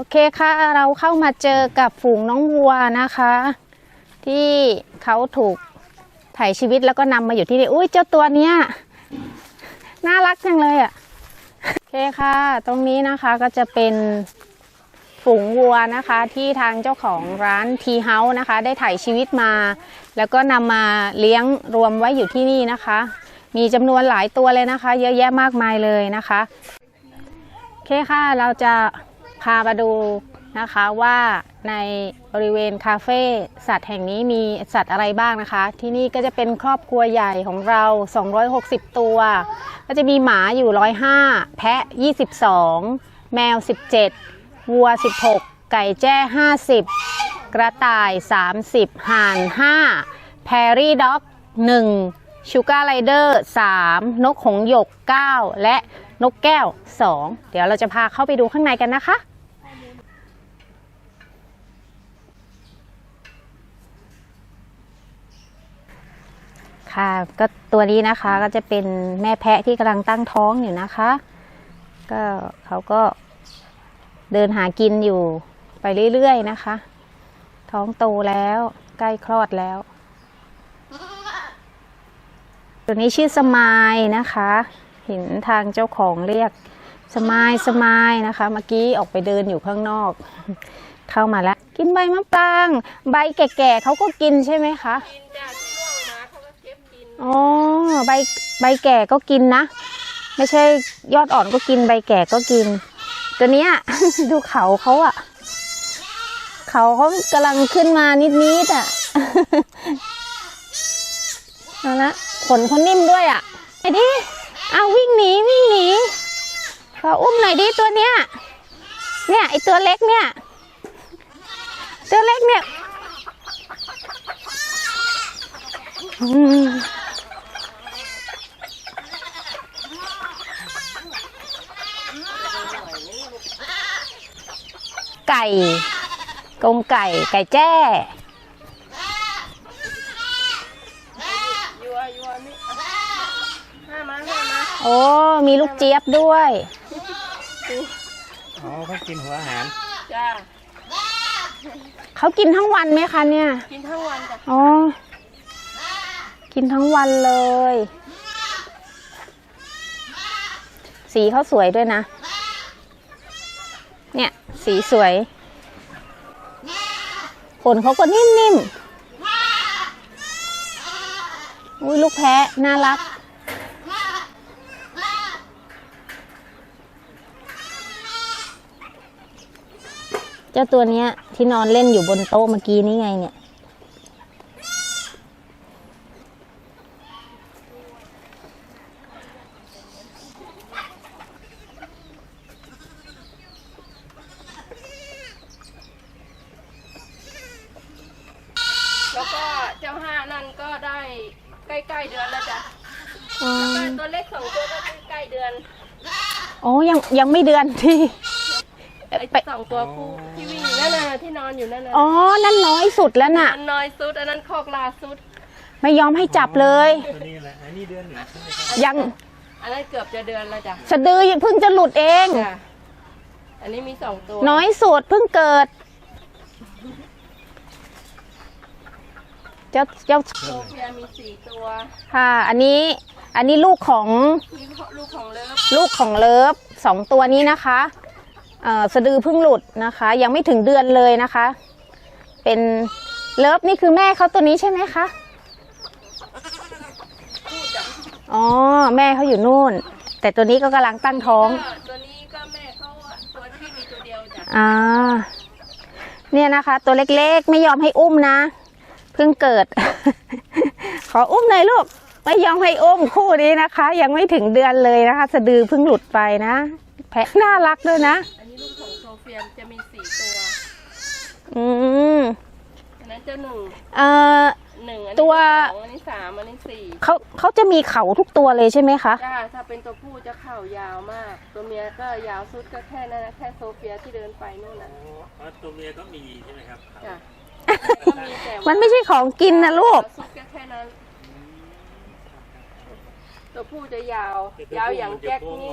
โอเคค่ะเราเข้ามาเจอกับฝูงน้องวัวนะคะ ที่เขาถูกถ่ายชีวิตแล้วก็นำมาอยู่ที่นี่อุ้ยเจ้าตัวเนี้ยน่ารักจังเลยอะ่ะโอเคค่ะ ตรงนี้นะคะก็จะเป็นฝูงวัวนะคะ ที่ทางเจ้าของร้านทีเฮาส์นะคะ ได้ถ่ายชีวิตมา แล้วก็นำมาเลี้ยงรวมไว้อยู่ที่นี่นะคะ มีจำนวนหลายตัวเลยนะคะ เยอะแยะมากมายเลยนะคะโอเคค่ะเราจะ พามาดูนะคะว่าในบริเวณคาเฟ่สัตว์แห่งนี้มีสัตว์อะไรบ้างนะคะ ที่นี่ก็จะเป็นครอบครัวใหญ่ของเรา 260 ตัว ก็จะมีหมาอยู่ 105 แพะ 22 แมว 17 วัว 16 ไก่แจ้ 50 กระต่าย 30 ห่าน 5 แพรรี่ด็อก 1 ชูการ์ไรเดอร์ 3 นกหงส์หยก 9 และนกแก้ว 2 เดี๋ยวเราจะพาเข้าไปดูข้างในกันนะคะ ค่ะ ก็ตัวนี้นะคะก็จะเป็นแม่แพะที่กำลังตั้งท้องอยู่นะคะ ก็เขาก็เดินหากินอยู่ไปเรื่อยๆนะคะ ท้องโตแล้วใกล้คลอดแล้ว ตัวนี้ชื่อสมายนะคะ เห็นทางเจ้าของเรียกสมายสมายนะคะ เมื่อกี้ออกไปเดินอยู่ข้างนอก เข้ามาแล้ว กินใบมะปราง ใบแก่ๆเขาก็กินใช่ไหมคะ อ๋อใบใบแก่ก็กินนะ ไม่ใช่ยอดอ่อนก็กินใบแก่ก็กิน ตัวเนี้ย ดูเขาเขาอะเขาเขากำลังขึ้นมานิดๆอะเอาละขนเขานิ่มด้วยอะไอ้ดิเอาวิ่งหนีวิ่งหนีขออุ้มหน่อยดิตัวเนี้ย เนี่ยไอตัวเล็กเนี่ย ตัวเล็กเนี่ย ไก่กรงไก่ ไก่แจ้ยัวยัวนี่ห้ามาห้ามาโอ้ มีลูกเจี๊ยบด้วย อ๋อเขากินหัวอาหารจ้าเขากินทั้งวันไหมคะเนี่ย กินทั้งวันจ้ะ อ๋อ กินทั้งวันเลย สีเขาสวยด้วยนะเนี่ย สีสวย ขนเขาก็นิ่มๆ อุ้ยลูกแพะ น่ารัก เจ้าตัวเนี้ยที่นอนเล่นอยู่บนโต๊ะเมื่อกี้นี่ไงเนี่ย แล้วก็เจ้าห้านั่นก็ได้ใกล้ๆเดือนแล้วจ้ะ อ๋อ ก็ตัวเล็กสองตัวก็ใกล้ๆเดือน โอ้ ยังยังไม่เดือนที่ไอ้ไปสองตัวคู่ที่วิ่งอยู่นั่นน่ะที่นอนอยู่นั่นน่ะอ๋อนั่นน้อยสุดแล้วน่ะอันน้อยสุดอันนั้นคอกลาสุด ไม่ยอมให้จับเลย ตัวนี้แหละอันนี้เดือนหนึ่งใช่ไหมครับยังอันนั้นเกือบจะเดือนแล้วจ้ะสะดือยังเพิ่งจะหลุดเอง จ้ะอันนี้มีสองตัวน้อยสุดเพิ่งเกิด เจ้าเจ้าโซเฟียมีสี่ตัวค่ะ อันนี้ อันนี้ลูกของมีลูกของเลิฟลูกของเลิฟ สองตัวนี้นะคะสะดือเพิ่งหลุดนะคะ ยังไม่ถึงเดือนเลยนะคะ เป็นเลิฟนี่คือแม่เขาตัวนี้ใช่ไหมคะอ๋อแม่เขาอยู่นู่น แต่ตัวนี้ก็กำลังตั้งท้องตัวนี้ก็แม่เขาตัวที่มีตัวเดียวจ้ะอ่าเนี่ยนะคะ ตัวเล็กๆไม่ยอมให้อุ้มนะ เพิ่งเกิด ขออุ้มหน่อยลูก ไม่ยอมให้อุ้มคู่นี้นะคะ ยังไม่ถึงเดือนเลยนะคะ สะดือเพิ่งหลุดไปนะ แพะน่ารักด้วยนะ อันนี้ลูกของโซเฟียจะมีสี่ตัวอืมอันนั้นเจ้าหนึ่งเอ่อ หนึ่งอันตัวนี้สองอันนี้สามอันนี้สี่เขาเขาจะมีเขาทุกตัวเลยใช่ไหมคะจ้าถ้าเป็นตัวผู้จะเข่ายาวมาก ตัวเมียก็ยาวสุดก็แค่นั้นนะแค่โซเฟียที่เดินไปนู่นน่ะอ๋อตัวเมียก็มีใช่ไหมครับ จ้ะก็มีแต่ว่ามันไม่ใช่ของกินนะลูกยาวสุดก็แค่นั้น ตัวผู้จะยาว ยาวอย่างแจ็คนี่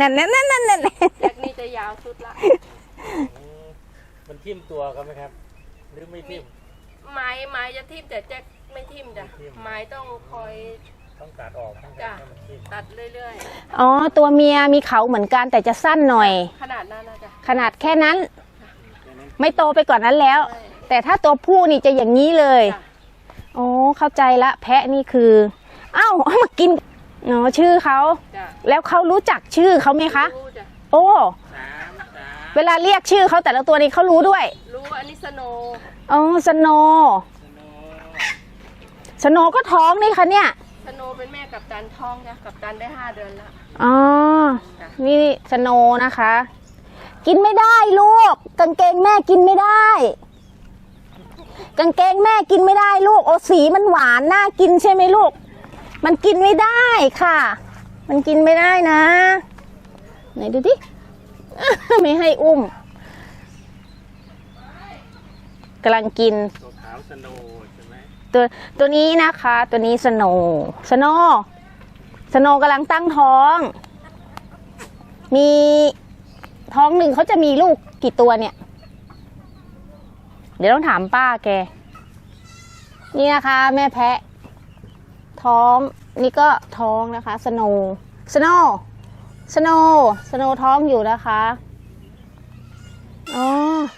นั่นนั่นนั่นนั่นนั่นแจ็คนี่จะยาวสุดละโอ้มันทิ่มตัวเขาไหมครับ หรือไม่ทิ่ม ไม้ไม้จะทิ่มแต่จะไม่ทิ่มจ้ะไม่ทิ่มไม้ต้องคอยต้องตัดออกต้องจ้ะให้มันทิ่มตัดเรื่อยอ๋อ ตัวเมียมีเขาเหมือนกันแต่จะสั้นหน่อยๆขนาดนั้นนะจ๊ะขนาดแค่นั้นแค่นั้น ไม่โตไปกว่านั้นแล้วใช่แต่ถ้าตัวผู้นี่จะอย่างนี้เลยจ้ะอ๋อ เข้าใจละ แพะนี่คือ เอ้า เอามากิน อ๋อชื่อเขาจ้ะแล้วเขารู้จักชื่อเขาไหมคะ รู้จ้ะโอ้ สามสามเวลาเรียกชื่อเขาแต่ละตัวนี้เขารู้ด้วยรู้ว่าอันนี้สโนว์อ๋อสโนว์สโนสโนว์ก็ท้องนี่คะเนี่ยสโนว์เป็นแม่กับตันท้องจ้ะกับตันได้ห้าเดือนละอ๋อจ้ะนี่สโนว์นะคะ กินไม่ได้ลูก กางเกงแม่กินไม่ได้ กางเกงแม่กินไม่ได้ลูกโอสีมันหวานน่ากินใช่ไหมลูก มันกินไม่ได้ค่ะ มันกินไม่ได้นะ ไหนดูดิไม่ให้อุ้มกำลังกิน ตัวขาวสโนใช่ไหมตัวตัวนี้นะคะ ตัวนี้สโนสโนสโนกำลังตั้งท้อง มีท้องหนึ่งเขาจะมีลูกกี่ตัวเนี่ย เดี๋ยวต้องถามป้าแก นี่นะคะ แม่แพะ ท้องนี่ก็ท้องนะคะสโนสโนสโนสโนท้องอยู่นะคะอ๋อ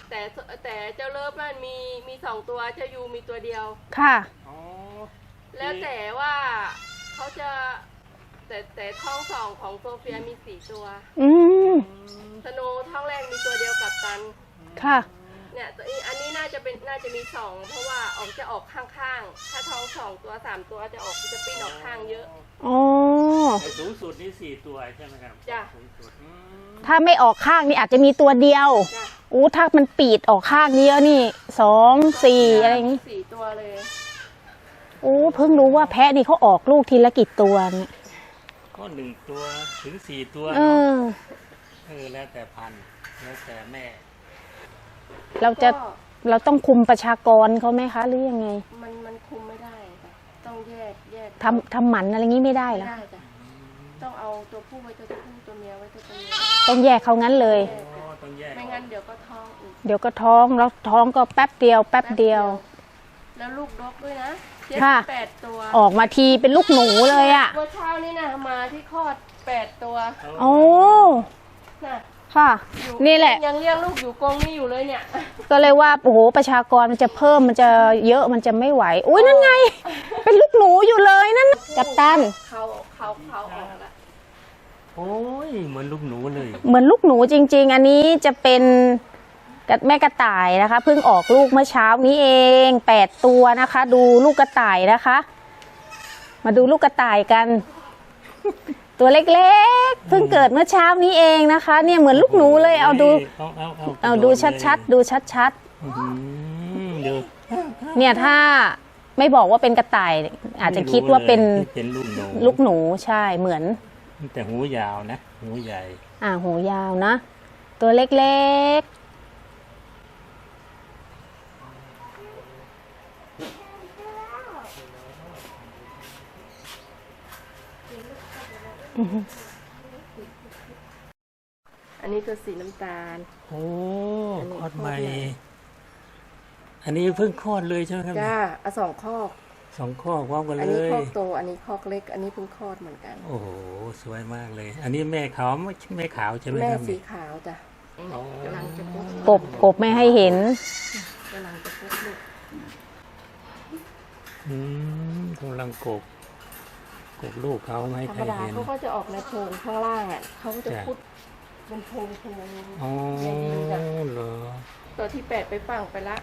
แต่แต่เจ้าเลิฟมันมีมีสองตัวเจ้ายูมีตัวเดียวค่ะอ๋อแล้วแต่ว่าเขาจะแต่แต่ท้องสองของโซเฟียมีสี่ตัว อืมสโนว์ท้องแรกมีตัวเดียวกับตันค่ะ เนี่ยตัวนี้อันนี้น่าจะเป็นน่าจะมีสองเพราะว่าออกจะออกข้างๆ ถ้าท้องสองตัวสามตัวจะออกจะปิ้นออกข้างเยอะ อ๋อ ไอ้สูงสุดนี่สี่ตัวใช่ไหมครับจ้ะ สูงสุดอืมถ้าไม่ออกข้างนี่อาจจะมีตัวเดียว จ้ะอู้ถ้ามันปีดออกข้างเยอะนี่สองสี่อะไรอย่างนี้สี่ตัวเลยอู้เพิ่งรู้ว่าแพะนี่เขาออกลูกทีละกี่ตัวเนี่ยก็หนึ่งตัวถึงสี่ตัวเอเนาะอ เออแล้วแต่พันธุ์แล้วแต่แม่ เราจะก็เราต้องคุมประชากรเขาไหมคะหรือยังไงมันมันคุมไม่ได้จ้ะต้องแยกแยกทำทำหมันอะไรงี้ไม่ได้ไม่เหรอได้จ้ะต้องเอาตัวผู้ไว้ตัวผู้ตัวเมียไว้ตัวเมียต้องแยกเขางั้นเลย แยกอ๋อจ้ะต้องแยกไม่งั้นเดี๋ยวก็ท้องอีกเดี๋ยวก็ท้องแล้วท้องก็แป๊บเดียว แป๊บเดียว แล้วลูกดกด้วยนะเจ็ดค่ะ แปดตัวออกมาทีเป็นลูกหนูเลยอะ่ะเมื่อเช้านี่นะมาที่คลอดแปดตัวโอ้ น่ะ ค่ะ อยู่นี่แหละ ยังเลี้ยงลูกอยู่กรงนี่อยู่เลยเนี่ย ก็เลยว่าโอ้โหประชากรมันจะเพิ่มมันจะเยอะมันจะไม่ไหวอุ้ยนั่นไง เป็นลูกหนูอยู่เลยนั่นกัปตัน เขาเขาเขาออกแล้วโอ้ยเหมือนลูกหนูเลย เหมือนลูกหนูจริง ๆ อันนี้จะเป็นกระแม่กระต่ายนะคะเพิ่งออกลูกเมื่อเช้านี้เองแปดตัวนะคะ ดูลูกกระต่ายนะคะ มาดูลูกกระต่ายกัน ตัวเล็กๆ เพิ่งเกิดเมื่อเช้านี้เองนะคะ เนี่ยเหมือนลูกหนูเลยเอาดูเอาเอาเอาเอาดูชัดๆ ดูชัดๆอื้อหือดูๆเนี่ยถ้าไม่บอกว่าเป็นกระต่าย อาจจะคิดว่าเป็นเป็นลูกหนูลูกหนูใช่เหมือน แต่หูยาวนะ หูใหญ่ อ่าหูยาวนะ ตัวเล็กๆ อันนี้ตัวสีน้ำตาล โอ้อันนี้คลอดใหม่คลอดใหม่ อันนี้เพิ่งคลอดเลยใช่ไหมครับจ้าเอาสองคอกสองข้อพร้อมกันอันเลนี้ยคอกโต อันนี้คอกเล็ก อันนี้เพิ่งคลอดเหมือนกัน โอ้โห สวยมากเลย อันนี้แม่ขาวไม่แม่ขาวใช่ไหมแม่ครับสีขาวจ้ะอ๋อกำลังจะพุกกบกบไม่ให้เห็นกำลังจะพุกลูกอืมกำลังกบ กบลูกเขาไม่ให้ธรใครรมดาเห็น เขาก็จะออกในโพรงข้างล่างอะเขาก็จะจ้ะ พุดเป็นโพรงโพรงอ๋อในดินจ้ะเหรอตัวที่แปดไปฝังไปละ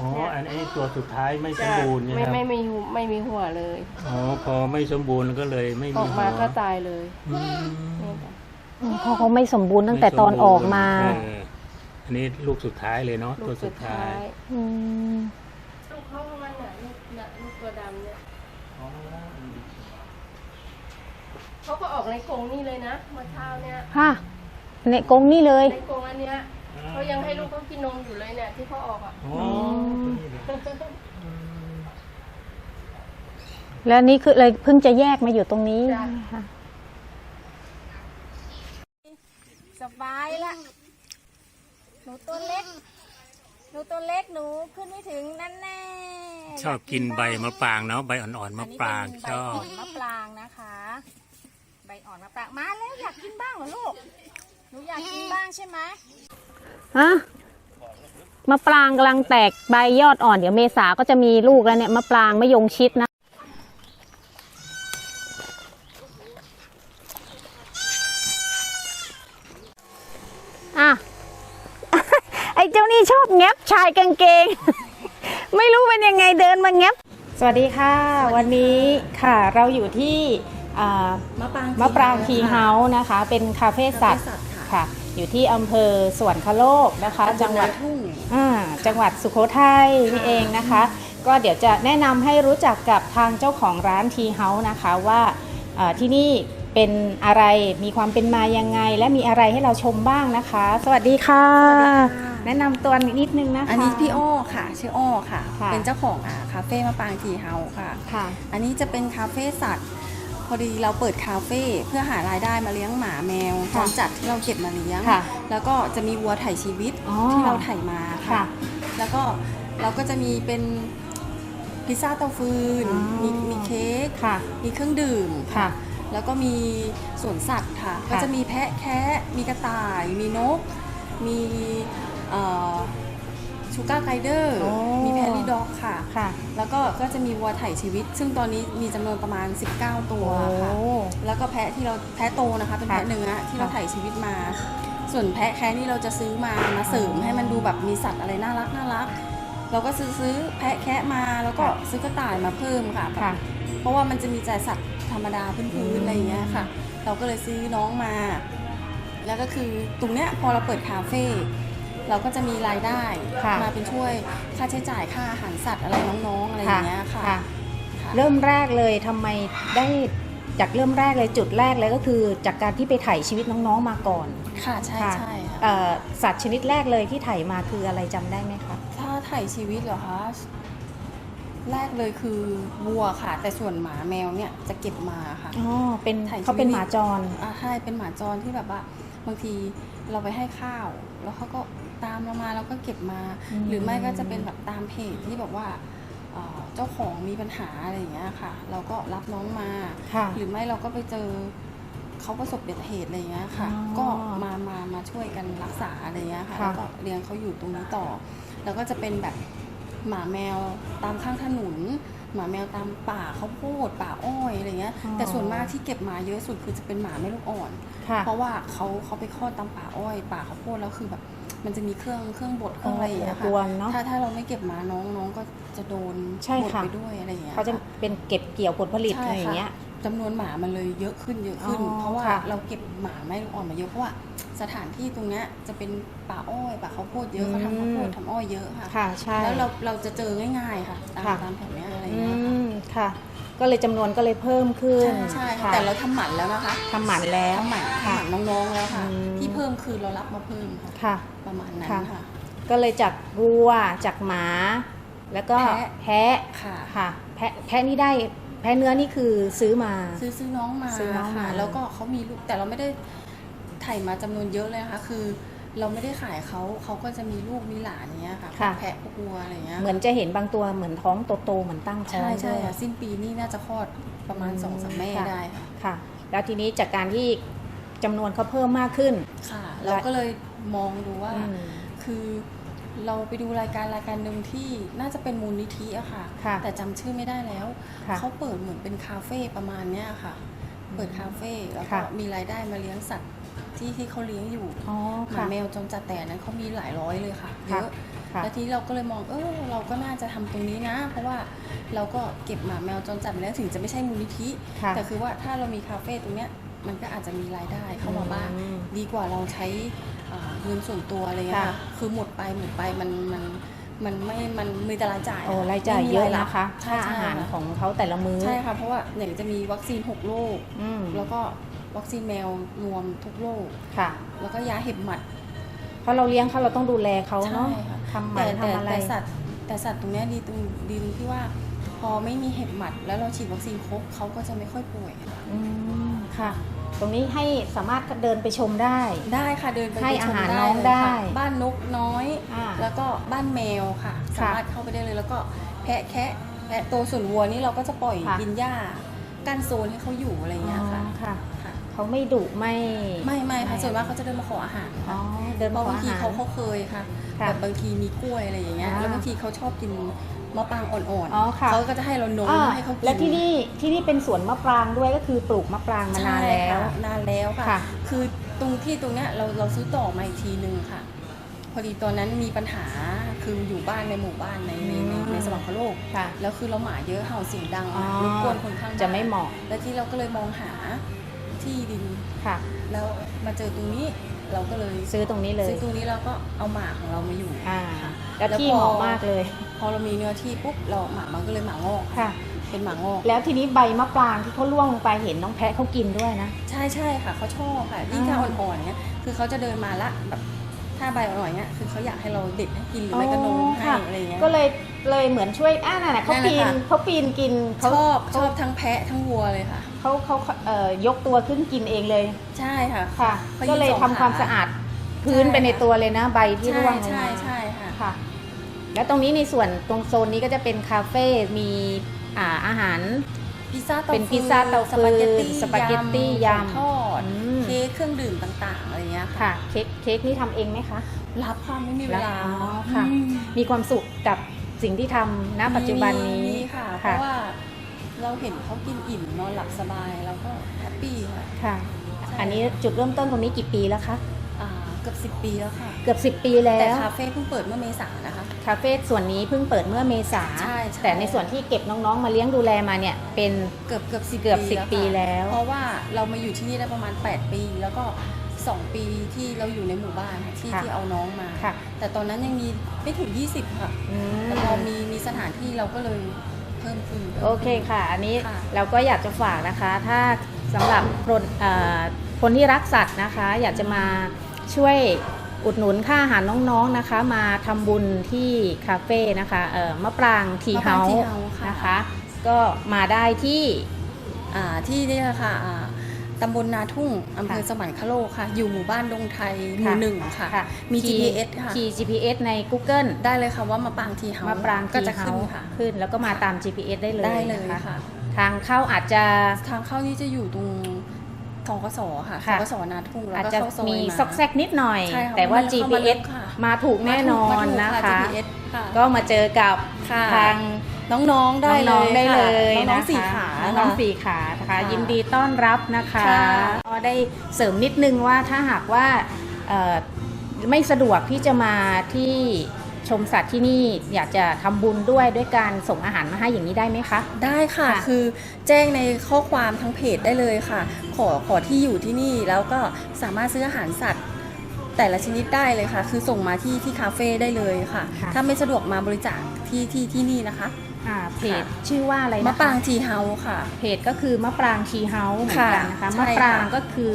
อ๋ออันนี้ตัวสุดท้ายไม่สมจ้ะบูรณ์ใช่ไหมไม่ครับไม่มีหัวไม่มีหัวเลย อ๋อพอไม่สมบูรณ์ก็เลยไม่อมีอกหัมาวก็ตายเลยอืม นี่จ้ะเพราะเขาไม่สมบูรณ์ตั้งแต่ตอนออกมาเอออันนี้ลูกสุดท้ายเลยเนาะลูตัวกสุสุดดท้าท้ายย อืม ลูกเขามันน่ะลูกน่ะลูกตัวดำเนี่ย อ๋อ เขาก็ออกในกรงนี่เลยนะเมื่อเช้าเนี่ยค่ะในกรงนี่เลย ในกรงอันเนี้ยเขายังให้ลูกเขากินนมอยู่เลยเนี่ยที่เขาออกอะอ๋อนี่เหรอแล้วนี่คือเลยเพิ่งจะแยกมาอยู่ตรงนี้ค่ะสบายละหนูตัวเล็ก หนูตัวเล็กหนูขึ้นไม่ถึงนั่นแน่ชอบกินใบมะปรางเนาะใบอ่อนๆมะปรางอันนี้ชเป็นอใบอ่บอนมะปรางนะคะใบอ่อนมะปรางมาแล้วอยากกินบ้างเหรอลูกหนูอยากกินบ้างใช่ไหมฮะมะปรางกำลังแตกใบยอดอ่อนเดี๋ยวเมษาก็จะมีลูกแล้วเนี่ยมะปรางมะยงชิดนะอะไอ้เจ้านี่ชอบแงบชายกางเกง ไม่รู้เป็นยังไงเดินมาแงบสวัสดีค่ะ วันนี้ค่ะเราอยู่ที่อ่า มะปรางมะปรางทีเฮาส์นะคะ เป็นคาเฟ่สัตว์ค่ะ อยู่ที่อำเภอสวนคโลกนะคะ จังหวัดอ่าจังหวัดสุโขทัยนี่เองนะคะ ก็เดี๋ยวจะแนะนำให้รู้จักกับทางเจ้าของร้านทีเฮาส์นะคะว่าอ่าที่นี่เป็นอะไรมีความเป็นมายังไง และมีอะไรให้เราชมบ้างนะคะ สวัสดีค่ะ แนะนำตัวนิดนึงนะคะ อันนี้พี่อ้อค่ะ ชื่ออ้อค่ะค่ะเป็นเจ้าของอ่าคาเฟ่มะปรางทีเฮาส์ค่ะค่ะ อันนี้จะเป็นคาเฟ่สัตว์พ อดีเราเปิดคาเฟ่เพื่อหารายได้มาเลี้ยงหมาแมวจค่ะรจัดที่เราเก็บมาเลี้ยง ค่ะแล้วก็จะมีวัวไถ่ชีวิตอ๋อที่เราไถ่มาค่ะ ค่ะ แล้วก็เราก็จะมีเป็นพิซซ่าเตาฟืน อ๋อ มีมีเค้ก ค่ะ มีเครื่องดื่ม ค่ะ แล้วก็มีสวนสัตว์ค่ะ ค่ะก็จะมีแพะแคะมีกระต่าย มีนก มี ชูการ์ไกเดอร์โอ้มีแพรี่ด็อกค่ะ ค่ะ แล้วก็ก็จะมีวัวไถ่ชีวิต ซึ่งตอนนี้มีจำนวนประมาณ 19 ตัวค่ะโอ้แล้วก็แพะที่เราแพะโตนะคะ เป็นค่ะแพะเนื้อที่เราค่ะ ไถ่ชีวิตมา ส่วนแพะแคะนี่เราจะซื้อมามาเสริมอ๋อให้มันดูแบบมีสัตว์อะไรน่ารักน่ารัก เราก็ซื้อซื้อแพะแคะมาแล้วก็ค่ะซื้อกระต่ายมาเพิ่มค่ะ ค่ะ เพราะว่ามันจะมีจ่ายสัตว์ธรรมดาพื้นอืๆมอะไรอย่างเงี้ยค่ะ เราก็เลยซื้อน้องมา แล้วก็คือตรงเนี้ยพอเราเปิดคาเฟ่ เราก็จะมีรายได้ค่ะมาเป็นช่วยค่าใช้จ่ายค่าอาหารสัตว์อะไรน้องๆอะไรอย่างเงี้ยค่ะค่ะค่ะ เริ่มแรกเลยทำไมได้จากเริ่มแรกเลยจุดแรกเลยก็คือ จากการที่ไปถ่ายชีวิตน้องๆมาก่อนค่ะใช่ค่ะใช่ค่ะ เอ่อสัตว์ชนิดแรกเลยที่ถ่ายมาคืออะไรจำได้ไหมคะ ถ้าถ่ายชีวิตเหรอคะ แรกเลยคือวัวค่ะ แต่ส่วนหมาแมวเนี่ยจะเก็บมาค่ะ อ๋อ เป็นถ่ายชีวิต เขาเป็นหมาจร อ่าใช่เป็นหมาจรที่แบบว่า บางทีเราไปให้ข้าว แล้วเขาก็ ตามเรามาแล้วก็เก็บมาอืมหรือไม่ก็จะเป็นแบบตามเพจที่แบบว่าเอ่อเจ้าของมีปัญหาอะไรอย่างเงี้ยค่ะ เราก็รับน้องมาค่ะหรือไม่เราก็ไปเจอเขาประสบอุบัติเหตุอะไรอย่างเงี้ยค่ะอ๋อก็มามามาช่วยกันรักษาอะไรอย่างเงี้ยค่ะค่ะแล้วก็เลี้ยงเขาอยู่ตรงนี้ต่อ แล้วก็จะเป็นแบบหมาแมวตามข้างถนนหมาแมวตามป่าเขาวโพดป่าอ้อยอะไรเงี้ยอ๋อแต่ส่วนมากที่เก็บมาเยอะสุดคือจะเป็นหมาแม่ลูกอ่อนค่ะเพราะว่าเขาเขาไปคลอดตามป่าอ้อย ป่าข้าวโพดแล้วคือแบบ มันจะมีเครื่องเครื่องบดเครื่องอะไรอย่างเงี้ยกค่ะวนเนาะถ้าถ้าเราไม่เก็บมาน้องน้องก็จะโดนใช่บดค่ะไปด้วยอะไรอย่างเงี้ยเขาจะค่เป็นเก็บเกี่ยวผลผลิตใช่อะไรอย่างเงี้ยค่ะจำนวนหมามันเลยเยอะขึ้นเยอะขึ้นอ๋อเพราะว่าค่ะเราเก็บหมาแม่ลูกอ่อนมาเยอะเพราะว่าสถานที่ตรงเนี้ยจะเป็นป่าอ้อยป่าข้าวโพดเยอะเขาทำข้าวโพดทำอ้อยเยอะค่ะค่ะใช่แล้วเราเราจะเจอง่ายๆค่ะตามค่ะตามแถวเนี้ยอะไรอืเงี้ยค่ะมค่ะ ก็เลยจำนวนก็เลยเพิ่มขึ้นใช่ใช่ค่ะค่ะแต่เราทำหมันแล้วนะคะทำหมันแล้ว ทำหมันทำหค่ะมันน้องๆแล้วค่ะ อืม ที่เพิ่มคือเรารับมาเพิ่มค่ะ ค่ะ ประมาณนั้นค่ะ ค่ะ ก็เลยจากวัวจากหมา แล้วก็แพะแพะค่ะ ค่ะแพะแพะนี่ได้แพะเนื้อนี่คือซื้อมา ซื้อซื้อน้องมาซื้อน้องมา ค่ะแล้วก็เขามีลูกแต่เราไม่ได้ไถ่มาจำนวนเยอะเลยนะคะ คือ เราไม่ได้ขายเขาเขาก็จะมีลูกมีหลานเนี้ยค่ะค่ะ แพะพวกวัวอะไรเงี้ยเหมือนจะเห็นบางตัวเหมือนท้องโตๆเหมือนตั้งท้องใช่ใช่ด้วยค่ะสิ้นปีนี่น่าจะคลอดประมาณอืมสองสามแม่ค่ะ ได้ค่ะค่ะ แล้วทีนี้จากการที่จำนวนเขาเพิ่มมากขึ้น ค่ะและเราก็เลยมองดูว่า อืม คือเราไปดูรายการรายการหนึ่งที่น่าจะเป็นมูลนิธิอะค่ะ ค่ะแต่จำชื่อไม่ได้แล้ว ค่ะเขาเปิดเหมือนเป็นคาเฟ่ประมาณเนี้ยค่ะ เปิดคาเฟ่แล้วก็ค่ะ มีรายได้มาเลี้ยงสัตว์ ที่ที่เขาเลี้ยงอยู่อ๋อหมาค่ะ แมวจรจัดแต่อันนั้นเขามีหลายร้อยเลยค่ะเยค่ะอะค่ะ แล้วทีนี้เราก็เลยมองเออเราก็น่าจะทำตรงนี้นะ เพราะว่าเราก็เก็บหมาแมวจรจัดมาแล้วถึงจะไม่ใช่มูลนิธิ ค่ะ แต่คือว่าถ้าเรามีคาเฟ่ตรงเนี้ยมันก็อาจจะมีรายได้เข้ามาบ้าง อืมดีกว่าเราใช้อ่าเงินส่วนตัวอะไรเงี้ยค่ะ ค่ะคือหมดไปหมดไปมันมันมันไม่มันมีแต่รายจ่ายโอ้ค่ะรายจ่ายไม่มีเยอะรับนะคะใช่ค่าอาใช่หารค่ะของเขาแต่ละมื้อใช่ค่ะเพราะว่าเนี่ยจะมีวัคซีน6โรคอืม แล้วก็ วัคซีนแมวรวมทุกโรคค่ะ แล้วก็ยาเห็บหมัด เพราะเราเลี้ยงเขาเราต้องดูแลเขาเนาะใช่ค่ะทำหมัแต่นแต่ทำอะไรแต่สัตว์แต่สัตว์ตรงเนี้ยดีตรงดีตรงที่ว่า พอไม่มีเห็บหมัด แล้วเราฉีดวัคซีนครบเขาก็จะไม่ค่อยป่วยอืมค่ะตรงนี้ให้สามารถเดินไปชมได้ ได้ค่ะเดินไปให้ชมอาหารได้น้องเลยได้ค่ะบ้านนกน้อยอ่าแล้วก็บ้านแมวค่ะค่ะ สามารถเข้าไปได้เลยแล้วก็แพะแคะแพะตัวส่วนวัวนี่เราก็จะปล่อยค่ะกินหญ้ากั้นโซนให้เขาอยู่อะไรอย่างเงี้ยค่ะอ๋อค่ะค่ะ เขาไม่ดุไม่ไม่ไม่ค่ะส่วนมากเขาจะเดินมาขออาหารอ๋อค่ะเดินเพขอราะบางอาทีหารเขาเขาเคยค่ะค่ะแบบบางทีมีกล้วยอะไรอย่างเงี้ยอ่าแล้วบางทีเขาชอบกินมะปรางอ่อนอ๋อค่ะเขาก็จะให้เราโน้มอ่าให้เขากินและที่นี่ที่นี่เป็นสวนมะปรางด้วยก็คือปลูกมะปรางมานานใช่แล้วค่ะนานแล้วค่ะค่ะ คือตรงที่ตรงเนี้ยเราเราซื้อต่อมาอีกทีนึงค่ะ พอดีตอนนั้นมีปัญหาคืออยู่บ้านในหมู่บ้านในในในในสว่างคโลกค่ะแล้วคือเราหมาเยอะเห่าเสียงดังอ๋อรบกวนคนข้างบ้านจะไม่เหมาะ แล้วที่เราก็เลยมองหา ที่ดิน ค่ะ แล้วมาเจอตรงนี้เราก็เลยซื้อตรงนี้เลย ซื้อตรงนี้เราก็เอาหมาของเรามาอยู่อ่าค่ะแล้วแล้วที่พอเหมาะมากเลย พอเรามีเนื้อที่ปุ๊บเราหมามันก็เลยหมางอกค่ะ เป็นหมางอก แล้วทีนี้ใบมะปรางที่เขาล่วงลงไปเห็นน้องแพะเขากินด้วยนะ ใช่ใช่ค่ะเขาชอบค่ะยิ่งถ้าอ่าอ่อนๆเนี้ยคือเขาจะเดินมาละแบบถ้าใบอ่อนๆเนี้ยคือเขาอยากให้เราเด็ดให้กินหรือไม่ก็โน้มให้ค่ะอะไรเงี้ยก็เลยเลยเหมือนช่วยอ่านั่นแหละเขานั่นแหละปีนค่ะเขาปีนกินชเขาอบชเขาอบทั้งแพะทั้งวัวเลยค่ะ เขาเขาเอ่อยกตัวขึ้นกินเองเลยใช่ค่ะค่ะขาก็เลยนสทำองความสะอาดพื้นใช่ ไปในค่ะตัวเลยนะ ใบที่ใช่ร่วงลงใช่มาใช่ค่ะ ค่ะ แล้วตรงนี้ในส่วนตรงโซนนี้ก็จะเป็นคาเฟ่ มีอ่าอาหาร พิซซ่าเตาเป็นพิซซ่าเตาฟืนสปาเกตตี้สปาเกตตี้ยำของทอดอืม เค้กเครื่องดื่มต่างๆอะไรเงี้ยค่ะค่ะ เค้กเค้กนี่ทำเองไหมคะ รับค่ะไม่มีเวลาอ๋อค่ะ อืมมีความสุขกับสิ่งที่ทำณปัจจุบันนี้มีค่ะ เพค่ะราะว่า เราเห็นเขากินอิ่มนอนหลับสบายเราก็แฮปปี้ค่ะ ค่ะ ใช่ อันนี้จุดเริ่มต้นตรงนี้กี่ปีแล้วคะ อ่าเกือบสิบปีแล้วค่ะ เกือบ 10 ปีแล้แต่ว คาเฟ่เพิ่งเปิดเมื่อเมษานะคะ คาเฟ่ส่วนนี้เพิ่งเปิดเมื่อเมษา ใช่ใช่ แต่ในส่วนที่เก็บน้องๆ มาเลี้ยงดูแลมาเนี่ยเป็น เกือบเกือบสิบเกือบปีสิบค่ะปีแล้ว เพราะว่าเรามาอยู่ที่นี่ได้ประมาณ 8 ปี แล้วก็ 2 ปีที่เราอยู่ในหมู่บ้านค่ะที่ค่ะ ที่เอาน้องมา ค่ะแต่ตอนนั้นยังมีไม่ถึง 20 ค่ะ อืม แต่พอมีมีสถานที่เราก็เลย เพิ่มขึ้นโอเคค่ะ อันนี้ค่ะเราก็อยากจะฝากนะคะ ถ้าสำหรับคนเอ่อคนที่รักสัตว์นะคะ อยากจะมาช่วยอุดหนุนค่าอาหารน้องๆนะคะ มาทำบุญที่คาเฟ่นะคะเอ่อมะปรางทีมะปเฮารางส์ Tea House ค่ะนะคะ ก็มาได้ที่อ่าที่นี่แหละค่ะอ่า ตำบลนาทุ่งอำเภอค่ะ สวรรคโลกค่ะ อยู่หมู่บ้านดงไทยหมู่ค่ะหนึ่งค่ะ ค่ะมี คีย์ GPS ค่ะ คีย์ GPS ใน Google ได้เลยค่ะว่ามาปรางทีเฮามะปรางก็ทีจะเฮาขึ้นส์ค่ะ ขึ้นแล้วก็มาตาม GPS ได้เลยได้เลยนค่ะ ทางเข้าอาจจะ ทางเข้านี่จะอยู่ตรงทกสค่ะทค่ะ กสนาทุ่งแล้วอาจก็จะเข้าซอยมีมาซอกแซกนิดหน่อย ใช่ค่ะแต่ว่ามันเข้ามาลึ GPS กค่ะ มาถูกแน่นอนมานะถูกคะ GPS ค่ะ ก็มาเจอกับค่ะ ทาง น้องๆได้เลยน้องๆได้เลยค่ะน้นะองๆสี่คะขา น้องค่ะๆสี่ขานะคะ ค่ะยินดีต้อนรับนะคะค่ะก็ได้เสริมนิดนึงว่าถ้าหากว่าเอ่อไม่สะดวกที่จะมาที่ชมสัตว์ที่นี่อยากจะทำบุญด้วยด้วยการส่งอาหารมาให้อย่างนี้ได้ไหมคะ ได้ค่ะ ค่ะ คือแจ้งในข้อความทางเพจได้เลยค่ะ ขอขอที่อยู่ที่นี่แล้วก็สามารถซื้ออาหารสัตว์ แต่ละชนิดได้เลยค่ะ คือส่งมาที่ที่คาเฟ่ได้เลยค่ะ ค่ะ ถ้าไม่สะดวกมาบริจาคที่ที่ที่นี่นะคะ อ่าเพจชื่อว่าอะไรนะคะมะปรางทีเฮาค่ะ เพจก็คือมะปรางทีเฮาส์เหมือนกันนะคะค่ะมะปรางใช่ค่ะก็คือ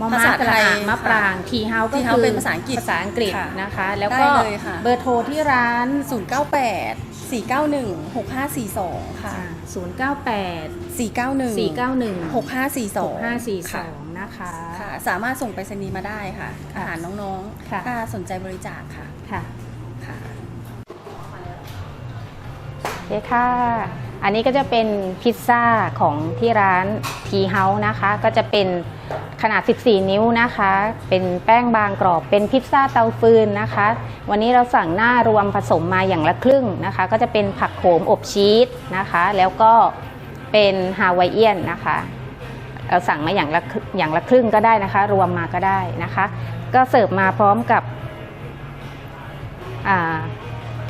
มะภาม้าษาสระไทยอามะปรางทีเฮาส์ก็ Tea คื House อเป็นภาษาอังกฤษภาษาอังกฤษค่ะนะคะ แล้วได้ก็เลยค่ะเบอร์โทรที่ร้าน 098 491 6542 ค่ะศูนย์เก้าแปด491สี่เก้าหนึ่ง6542หกห้าสี่สค่ะองนะคะค่ะสามารถส่งไปรษณีย์มาได้ค่ะค่ะอาหารน้องค่ะๆถ้าสนใจบริจาคค่ะค่ะค่ะ โอ เคค่ะ อันนี้ก็จะเป็นพิซซ่าของที่ร้านทีเฮาส์นะคะ ก็จะเป็นขนาด 14 นิ้วนะคะ เป็นแป้งบางกรอบ เป็นพิซซ่าเตาฟืนนะคะ วันนี้เราสั่งหน้ารวมผสมมาอย่างละครึ่งนะคะ ก็จะเป็นผักโขมอบชีสนะคะ แล้วก็เป็นฮาวายเอียนนะคะเราสั่งมาอย่างละอย่างละครึ่งก็ได้นะคะ รวมมาก็ได้นะคะ ก็เสิร์ฟมาพร้อมกับอ่า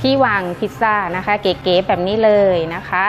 ที่วางพิซซ่านะคะ เก๋ๆแบบนี้เลยนะคะ